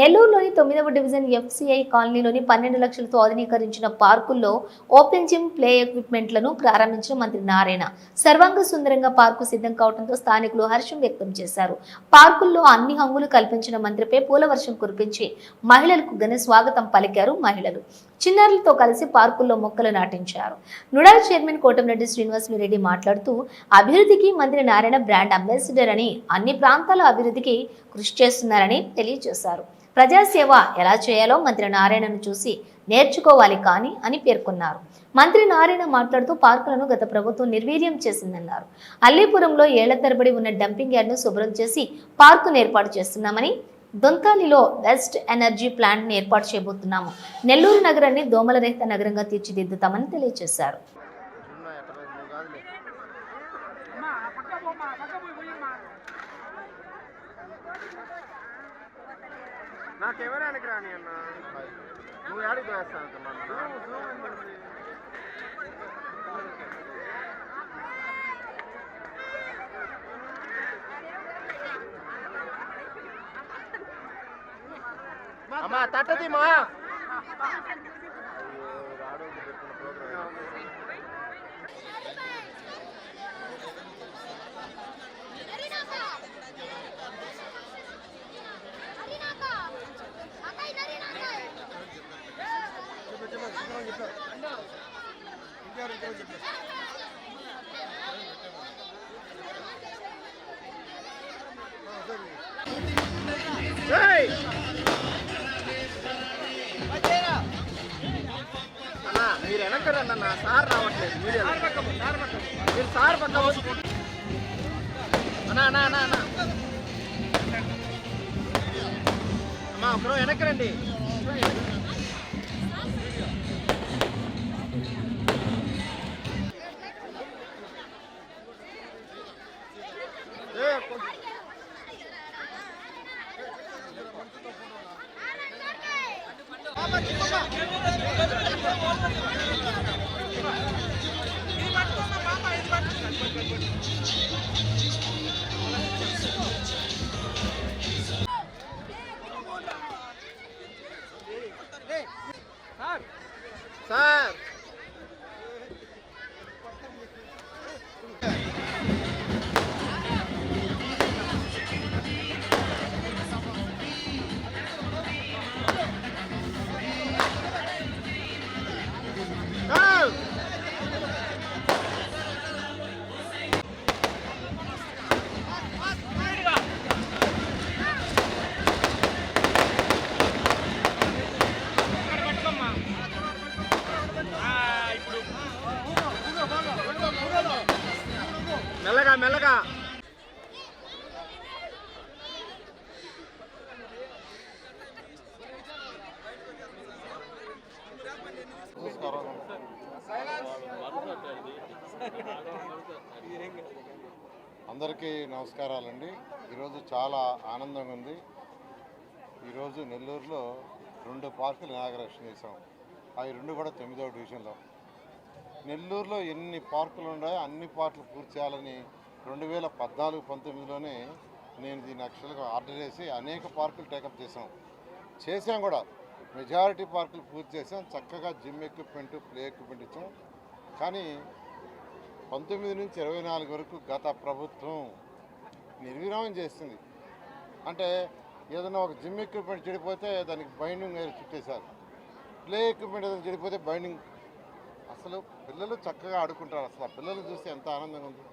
నెల్లూరులోని తొమ్మిదవ division FCI కాలనీలోని పన్నెండు లక్షలతో ఆధునీకరించిన పార్కుల్లో ఓపెన్ జిమ్ ప్లే ఎక్విప్మెంట్లను ప్రారంభించిన మంత్రి నారాయణ. సర్వాంగ సుందరంగా పార్కు సిద్ధం కావడంతో స్థానికులు హర్షం వ్యక్తం చేశారు. పార్కుల్లో అన్ని హంగులు కల్పించిన మంత్రిపై పూలవర్షం కురిపించి మహిళలకు ఘన స్వాగతం పలికారు మహిళలు. చిన్నారులతో కలిసి పార్కుల్లో మొక్కలు నాటించారు. నుడాల్ చైర్మన్ కోటమిరెడ్డి శ్రీనివాసరెడ్డి మాట్లాడుతూ అభివృద్ధికి మంత్రి నారాయణ బ్రాండ్ అంబాసిడర్ అని అన్ని ప్రాంతాల అభివృద్ధికి కృషి చేస్తున్నారని తెలియజేశారు. ప్రజాసేవ ఎలా చేయాలో మంత్రి నారాయణను చూసి నేర్చుకోవాలి కానీ అని పేర్కొన్నారు. మంత్రి నారాయణ మాట్లాడుతూ పార్కులను గత ప్రభుత్వం నిర్వీర్యం చేసిందన్నారు. అల్లీపురంలో ఏళ్ళ తరబడి ఉన్న డంపింగ్ యార్డ్ను శుభ్రం చేసి పార్కును ఏర్పాటు చేస్తున్నామని దొంతాలిలో వెస్ట్ ఎనర్జీ ప్లాంట్ను ఏర్పాటు చేయబోతున్నాము. నెల్లూరు నగరాన్ని దోమల రహిత నగరంగా తీర్చిదిద్దుతామని తెలియజేశారు చూడున్నా ఎట్ట పోయింది, నువ్వు కాదులే. నా కెమెరా వెనక్కి రాని అన్న? నువ్వు ఏడికి వేస్తాను అమ్మా తట్టదిమా? మీరు వెనకరండి అన్న సార్ రావట్లేదు మీడియా మీరు సార్ పక్క అన్నా అన్నా అన్నా అన్నా. అమ్మా ఒకరు వెనకరండి. ఏ, சார் అందరికీ నమస్కారాలండి. ఈరోజు చాలా ఆనందంగా ఉంది. ఈరోజు నెల్లూరులో రెండు పార్కులు ఇనాగరేషన్ చేసాం అవి రెండు కూడా తొమ్మిదవ డివిజన్లో. నెల్లూరులో ఎన్ని పార్కులు ఉన్నాయో అన్ని పార్కులు పూర్తి చేయాలని రెండు వేల పద్నాలుగు పంతొమ్మిదిలోనే నేను దీన్ని యాక్చువల్గా ఆర్డర్ చేసి అనేక పార్కులు టేకప్ చేసాం చేసాం కూడా. మెజారిటీ పార్కులు పూర్తి చేసాం చక్కగా జిమ్ ఎక్విప్మెంట్ ప్లే ఎక్విప్మెంట్ ఇచ్చాం. కానీ పంతొమ్మిది నుంచి ఇరవై నాలుగు వరకు గత ప్రభుత్వం నిర్విరామం చేస్తుంది. అంటే ఏదైనా ఒక జిమ్ ఎక్విప్మెంట్ చెడిపోతే దానికి బైండింగ్ వేరే చుట్టేశారు. ప్లే ఎక్విప్మెంట్ ఏదైనా చెడిపోతే బైండింగ్. అసలు పిల్లలు చక్కగా ఆడుకుంటారు. అసలు ఆ పిల్లలు చూస్తే ఎంత ఆనందంగా ఉంది.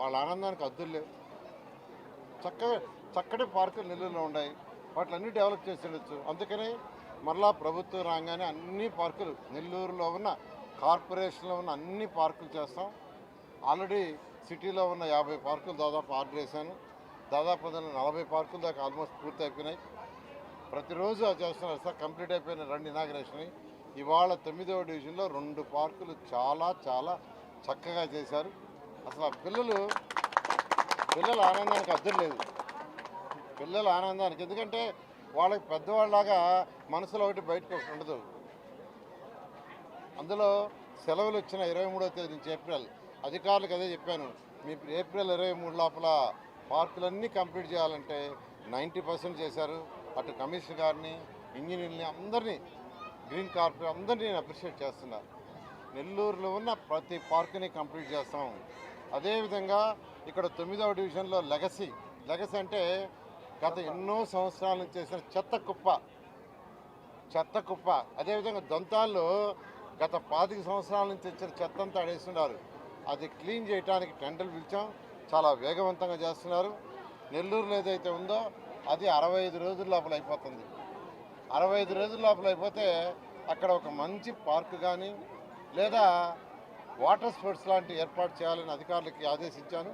వాళ్ళ ఆనందానికి అద్దులు లేవు. చక్కగా చక్కటి పార్కులు నెల్లూరులో ఉన్నాయి. వాటిని డెవలప్ చేసి ఉండొచ్చు. అందుకనే మరలా ప్రభుత్వం రాగానే అన్ని పార్కులు నెల్లూరులో ఉన్న కార్పొరేషన్లో ఉన్న అన్ని పార్కులు చేస్తాం. ఆల్రెడీ సిటీలో ఉన్న యాభై పార్కులు దాదాపు ఆర్డర్ చేశాను. దాదాపు నలభై పార్కుల దాకా ఆల్మోస్ట్ పూర్తి అయిపోయినాయి. ప్రతిరోజు అది చేస్తున్నారు సార్ కంప్లీట్ అయిపోయిన రెండు ఇనాగ్రేషన్ ఇవాళ తొమ్మిదవ డివిజన్లో రెండు పార్కులు చాలా చాలా చక్కగా చేశారు. అసలు ఆ పిల్లలు పిల్లల ఆనందానికి అర్థం లేదు. పిల్లల ఆనందానికి ఎందుకంటే వాళ్ళకి పెద్దవాళ్ళలాగా మనసులో ఒకటి బయటకు ఉండదు. అందులో సెలవులు వచ్చిన ఇరవై మూడో తేదీ నుంచి ఏప్రిల్. అధికారులకు అదే చెప్పాను. మీ ఏప్రిల్ ఇరవై మూడు లోపల పార్కులన్నీ కంప్లీట్ చేయాలంటే నైంటీ పర్సెంట్ చేశారు. అటు కమిషనర్ గారిని ఇంజనీర్ని అందరినీ గ్రీన్ కార్పొరేట్ అందరినీ నేను అప్రిషియేట్ చేస్తున్నా. నెల్లూరులో ఉన్న ప్రతి పార్కుని కంప్లీట్ చేస్తాం. అదేవిధంగా ఇక్కడ తొమ్మిదవ డివిజన్లో లెగసీ. లెగసీ అంటే గత ఎన్నో సంవత్సరాల నుంచి చేసిన చెత్త కుప్ప. చెత్త కుప్ప. అదేవిధంగా దొంతాల్లో గత పాతిక సంవత్సరాల నుంచి తెచ్చిన చెత్తంతా అడేస్తున్నారు అది క్లీన్ చేయడానికి టెండర్లు పిలిచాం. చాలా వేగవంతంగా చేస్తున్నారు. నెల్లూరులో ఏదైతే ఉందో అది అరవై ఐదు రోజుల లోపల అయిపోతుంది. అరవై ఐదు రోజుల లోపల అయిపోతే అక్కడ ఒక మంచి పార్క్ కానీ లేదా వాటర్ స్పోర్ట్స్ లాంటి ఏర్పాటు చేయాలని అధికారులకి ఆదేశించాను.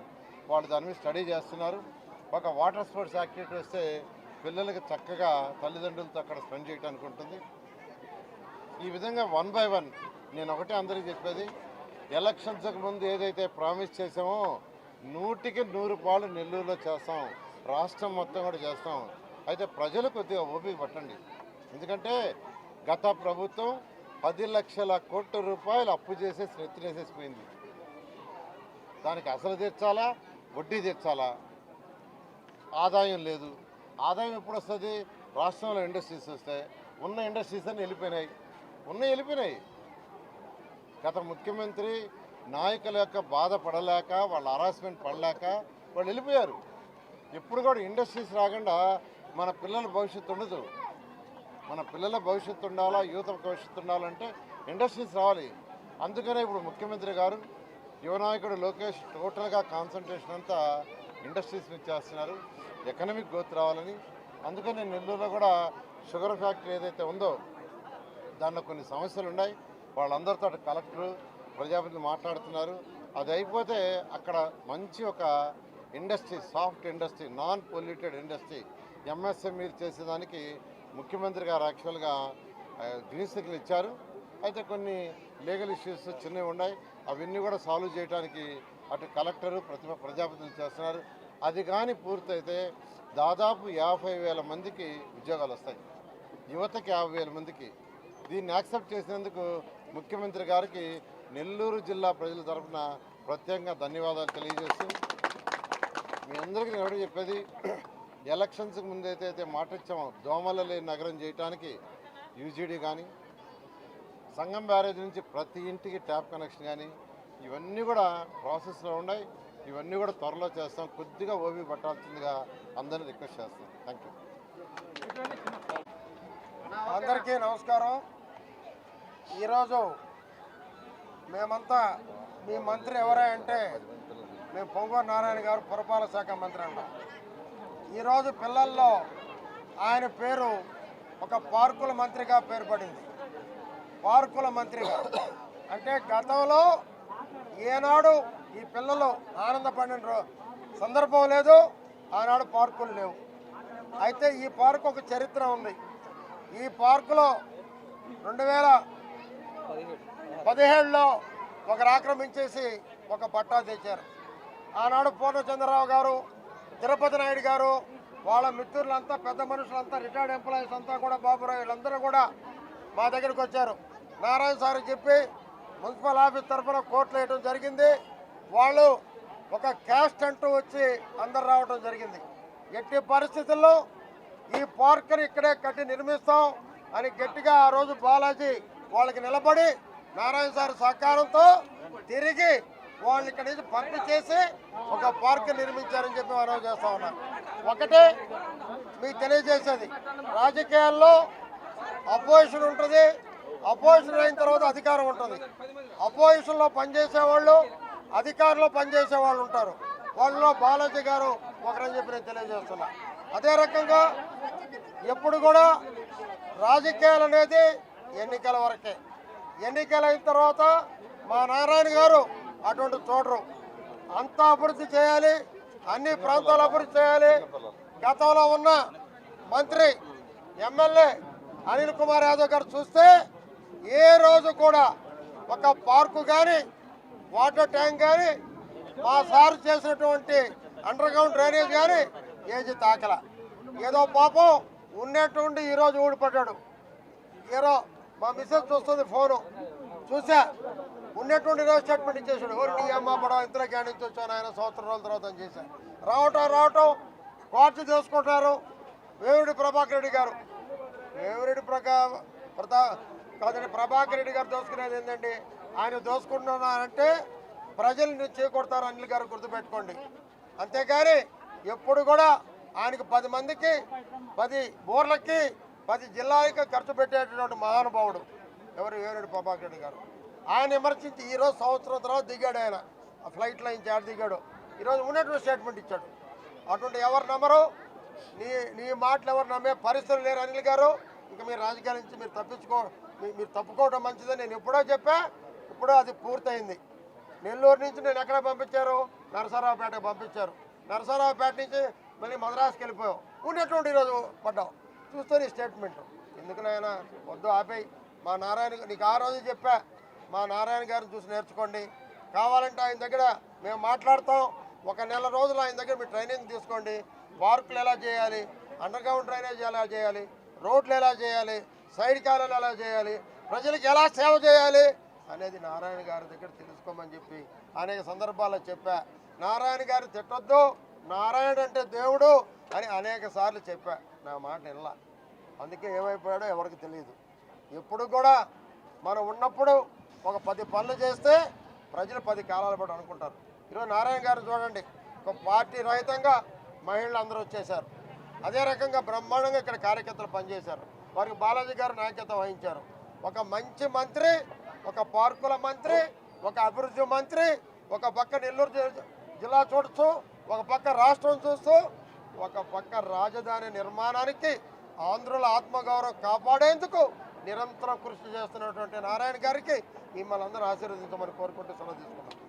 వాళ్ళు దాని మీద స్టడీ చేస్తున్నారు. ఒక వాటర్ స్పోర్ట్స్ యాక్టివిటీ వస్తే పిల్లలకి చక్కగా తల్లిదండ్రులతో అక్కడ స్పెండ్ చేయడానికి ఉంటుంది. ఈ విధంగా వన్ బై వన్ నేను ఒకటే అందరికీ చెప్పేది. ఎలక్షన్స్కి ముందు ఏదైతే ప్రామిస్ చేసామో నూటికి నూరు పాలు నెల్లూరులో చేస్తాం. రాష్ట్రం మొత్తం కూడా చేస్తాం. అయితే ప్రజలు కొద్దిగా ఓపిక పట్టండి. ఎందుకంటే గత ప్రభుత్వం పది లక్షల కోట్ల రూపాయలు అప్పు చేసేసి నెత్తినేసేసిపోయింది దానికి అసలు తీర్చాలా? వడ్డీ తీర్చాలా? ఆదాయం లేదు. ఆదాయం ఎప్పుడు వస్తుంది? రాష్ట్రంలో ఇండస్ట్రీస్ వస్తాయి. ఉన్న ఇండస్ట్రీస్ అన్నీ వెళ్ళిపోయినాయి. ఉన్నాయి వెళ్ళిపోయినాయి. గత ముఖ్యమంత్రి నాయకుల యొక్క బాధ పడలేక వాళ్ళ హరాస్మెంట్ పడలేక వాళ్ళు వెళ్ళిపోయారు. ఎప్పుడు కూడా ఇండస్ట్రీస్ రాకుండా మన పిల్లల భవిష్యత్తు ఉండదు. మన పిల్లల భవిష్యత్తు ఉండాలా యువత భవిష్యత్తు ఉండాలంటే ఇండస్ట్రీస్ రావాలి. అందుకనే ఇప్పుడు ముఖ్యమంత్రి గారు యువనాయకుడు లోకేష్ టోటల్గా కాన్సన్ట్రేషన్ అంతా ఇండస్ట్రీస్ మీద చేస్తున్నారు. ఎకనమిక్ గ్రోత్ రావాలని. అందుకని నెల్లూరులో కూడా షుగర్ ఫ్యాక్టరీ ఏదైతే ఉందో దానిలో కొన్ని సమస్యలు ఉన్నాయి. వాళ్ళందరితో అటు కలెక్టరు ప్రజాప్రతినిధులు మాట్లాడుతున్నారు. అది అయిపోతే అక్కడ మంచి ఒక industry soft industry non polluted industry MSME చేసేదానికి ముఖ్యమంత్రి గారు యాక్చువల్గా గ్రీన్ సిగ్నల్ ఇచ్చారు. అయితే కొన్ని లీగల్ ఇష్యూస్ చిన్నవి ఉన్నాయి. అవన్నీ కూడా సాల్వ్ చేయడానికి అటు కలెక్టరు ప్రతిభ ప్రజాప్రతినిధులు చేస్తున్నారు. అది కానీ పూర్తయితే దాదాపు యాభై వేల మందికి ఉద్యోగాలు వస్తాయి. యువతకి యాభై వేల మందికి. దీన్ని యాక్సెప్ట్ చేసినందుకు ముఖ్యమంత్రి గారికి నెల్లూరు జిల్లా ప్రజల తరఫున ప్రత్యేకంగా ధన్యవాదాలు తెలియజేస్తూ మీ అందరికీ నేను ఒకటి చెప్పేది ఎలక్షన్స్కి ముందైతే అయితే మాట ఇచ్చామో దోమల లేని నగరం చేయడానికి యూజీడీ కానీ సంగం బ్యారేజ్ నుంచి ప్రతి ఇంటికి ట్యాప్ కనెక్షన్ కానీ ఇవన్నీ కూడా ప్రాసెస్లో ఉన్నాయి. ఇవన్నీ కూడా త్వరలో చేస్తాం. కొద్దిగా ఓపి పట్టాల్సిందిగా అందరినీ రిక్వెస్ట్ చేస్తాం. థ్యాంక్ యూ అందరికీ నమస్కారం. ఈరోజు మేమంతా మీ మంత్రి ఎవరే అంటే మేము పొంగూరు నారాయణ గారు పురపాలక శాఖ మంత్రి అంటాం ఈరోజు పిల్లల్లో ఆయన పేరు ఒక పార్కుల మంత్రిగా పేరు పడింది. పార్కుల మంత్రిగా. అంటే గతంలో ఏనాడు ఈ పిల్లలు ఆనందపడిన సందర్భం లేదు ఆనాడు పార్కులు లేవు. అయితే ఈ పార్కు ఒక చరిత్ర ఉంది. ఈ పార్కులో రెండు వేల పదిహేడులో ఒకరు ఆక్రమించేసి ఒక పట్టా తెచ్చారు. ఆనాడు పూర్ణచంద్రరావు గారు తిరుపతి నాయుడు గారు వాళ్ళ మిత్రులంతా పెద్ద మనుషులంతా రిటైర్డ్ ఎంప్లాయీస్ అంతా కూడా బాబురావు వీళ్ళందరూ కూడా మా దగ్గరికి వచ్చారు. నారాయణ సార్ చెప్పి మున్సిపల్ ఆఫీస్ తరఫున కోర్టులు వేయడం జరిగింది. వాళ్ళు ఒక క్యాస్ట్ అంటూ వచ్చి అందరు రావడం జరిగింది. ఎట్టి పరిస్థితుల్లో ఈ పార్క్ని ఇక్కడే కట్టి నిర్మిస్తాం అని గట్టిగా ఆ రోజు బాలాజీ వాళ్ళకి నిలబడి నారాయణ సార్ సహకారంతో తిరిగి వాళ్ళు ఇక్కడ నుంచి పంపించేసి ఒక పార్క్ నిర్మించారని చెప్పి మనం చేస్తా ఉన్నాం. ఒకటే మీకు తెలియజేసేది రాజకీయాల్లో అపోజిషన్ ఉంటుంది అపోజిషన్ అయిన తర్వాత అధికారం ఉంటుంది. అపోజిషన్లో పనిచేసే వాళ్ళు అధికారంలో పనిచేసే వాళ్ళు ఉంటారు. వాళ్ళలో బాలాజీ గారు ఒకరని చెప్పి నేను తెలియజేస్తున్నా. అదే రకంగా ఎప్పుడు కూడా రాజకీయాలు అనేది ఎన్నికల వరకే. ఎన్నికలైన తర్వాత మా నారాయణ గారు అటువంటి చూడరు అంతా అభివృద్ధి చేయాలి అన్ని ప్రాంతాలు అభివృద్ధి చేయాలి. గతంలో ఉన్న మంత్రి ఎమ్మెల్యే అనిల్ కుమార్ యాదవ్ గారు చూస్తే ఏ రోజు కూడా ఒక పార్కు కానీ వాటర్ ట్యాంక్ కానీ మా సార్ చేసినటువంటి అండర్ గ్రౌండ్ డ్రైనేజ్ కానీ ఏజీ తాకల. ఏదో పాపం ఉన్నట్టుండి ఈరోజు ఊడిపడ్డాడు. ఈరోజు మా మిస్సెస్ చూస్తుంది ఫోను. చూసా? ఉన్నటువంటి రోజు స్టేట్మెంట్ ఇచ్చేసాడు. ఓరి నీ అమ్మ పడవ ఇంతలో నుంచి వచ్చాను ఆయన సంవత్సరం రోజుల తర్వాత అని చేశాను రావటం రావటం కోర్టు చేసుకుంటున్నారు వేవిరెడ్డి ప్రభాకర్ రెడ్డి గారు. వేవిరెడ్డి ప్రకా ప్రతా కాదండి ప్రభాకర్ రెడ్డి గారు దోసుకునేది ఏంటండి ఆయన దోసుకుంటున్నారంటే ప్రజల్ని చేకొడతారు అనిల్ గారు గుర్తుపెట్టుకోండి. అంతేగాని ఎప్పుడు కూడా ఆయనకు పది మందికి పది బోర్లకి పది జిల్లాలకు ఖర్చు పెట్టేటటువంటి మహానుభావుడు ఎవరు? వేమిరెడ్డి ప్రభాకర్ రెడ్డి గారు. ఆయన విమర్శించి ఈరోజు సంవత్సరం తర్వాత దిగాడు ఆయన. ఆ ఫ్లైట్లో ఆయన దిగాడు. ఈరోజు ఉన్నటువంటి స్టేట్మెంట్ ఇచ్చాడు. అటువంటి ఎవరు నమ్మరు? నీ నీ మాటలు ఎవరు నమ్మే పరిస్థితులు లేరు అనిల్ గారు. ఇంకా మీరు రాజకీయాల నుంచి మీరు తప్పించుకో మీ- మీరు తప్పుకోవడం మంచిదని నేను ఎప్పుడో చెప్పా. ఇప్పుడు అది పూర్తయింది. నెల్లూరు నుంచి నేను ఎక్కడ పంపించారు? నరసరావుపేటకు పంపించారు. నరసరావుపేట నుంచి మళ్ళీ మద్రాసుకి వెళ్ళిపోయావు ఉన్నటువంటి ఈరోజు పడ్డావు చూస్తే నీ స్టేట్మెంట్ ఎందుకు నాయన? వద్దు ఆపేయి. మా నారాయణ నీకు ఆ రోజు చెప్పా. మా నారాయణ గారిని చూసి నేర్చుకోండి. కావాలంటే ఆయన దగ్గర మేము మాట్లాడతాం. ఒక నెల రోజులు ఆయన దగ్గర మీరు ట్రైనింగ్ తీసుకోండి. పార్కులు ఎలా చేయాలి? అండర్గ్రౌండ్ డ్రైనేజ్ ఎలా చేయాలి? రోడ్లు ఎలా చేయాలి? సైడ్ కాలువలు ఎలా చేయాలి? ప్రజలకు ఎలా సేవ చేయాలి? అనేది నారాయణ గారి దగ్గర తెలుసుకోమని చెప్పి అనేక సందర్భాల్లో చెప్పా. నారాయణ గారు తిట్టొద్దు. నారాయణ అంటే దేవుడు. అని అనేక సార్లు చెప్పా. నా మాట వినలా అందుకే ఏమైపోయాడో ఎవరికి తెలియదు ఎప్పుడు కూడా మనం ఉన్నప్పుడు ఒక పది పనులు చేస్తే ప్రజలు పది కాలాల పాటు అనుకుంటారు. ఈరోజు నారాయణ గారు చూడండి ఒక పార్టీ రహితంగా మహిళలు అందరూ వచ్చేసారు అదే రకంగా బ్రహ్మాండంగా ఇక్కడ కార్యకర్తలు పనిచేశారు. వారికి బాలాజీ గారు నాయకత్వం వహించారు. ఒక మంచి మంత్రి ఒక పార్కుల మంత్రి ఒక అభివృద్ధి మంత్రి ఒక పక్క నెల్లూరు జిల్లా చూడొచ్చు ఒక పక్క రాష్ట్రం చూస్తూ ఒక పక్క రాజధాని నిర్మాణానికి ఆంధ్రుల ఆత్మగౌరవం కాపాడేందుకు నిరంతరం కృషి చేస్తున్నటువంటి నారాయణ గారికి మిమ్మల్ని అందరూ ఆశీర్వదించమని కోరుకుంటూ సెలవు తీసుకున్నాం